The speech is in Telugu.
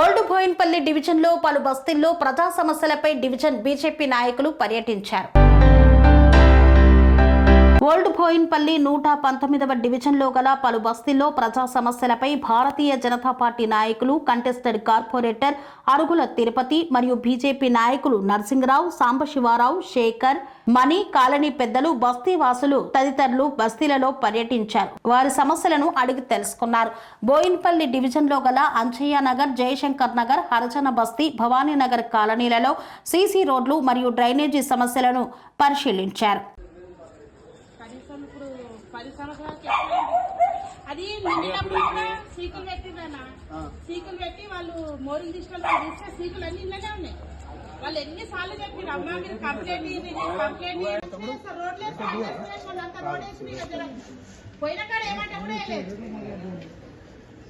ఓల్డ్ బోయిన్పల్లి డివిజన్లో పలు బస్తీల్లో ప్రజా సమస్యలపై డివిజన్ బీజేపీ నాయకులు పర్యటించారు. ఓల్డ్ బోయిన్పల్లి నూట పంతొమ్మిదవ డివిజన్లో గల పలు బస్తీల్లో ప్రజా సమస్యలపై భారతీయ జనతా పార్టీ నాయకులు కంటెస్టెడ్ కార్పొరేటర్ అరుగుల తిరుపతి మరియు బీజేపీ నాయకులు నరసింహరావు సాంబశివారావు శేఖర్ మణి కాలనీ పెద్దలు బస్తీ వాసులు తదితరులు బస్తీలలో పర్యటించారు. వారి సమస్యలను అడిగి తెలుసుకున్నారు. బోయిన్పల్లి డివిజన్లో గల అంచయ్య నగర్ జయశంకర్ నగర్ హరజన బస్తీ భవానీనగర్ కాలనీలలో సీసీ రోడ్లు మరియు డ్రైనేజీ సమస్యలను పరిశీలించారు. కనీసం ఇప్పుడు పది సంవత్సరాలకి అది నిండినప్పుడు కూడా సీకులు పెట్టిందన్న సీకులు పెట్టి వాళ్ళు మోరీలు తీసుకొని తీస్తే సీకులు అన్ని ఇళ్ళనే ఉన్నాయి. వాళ్ళు ఎన్ని సార్లు చెప్పారు అమ్మా మీరు కంప్లైంట్ కంప్లైంట్ రోడ్లు వేసి రోడ్ వేసి పోయిన కాడ ఏమంటే కూడా వేయలేదు.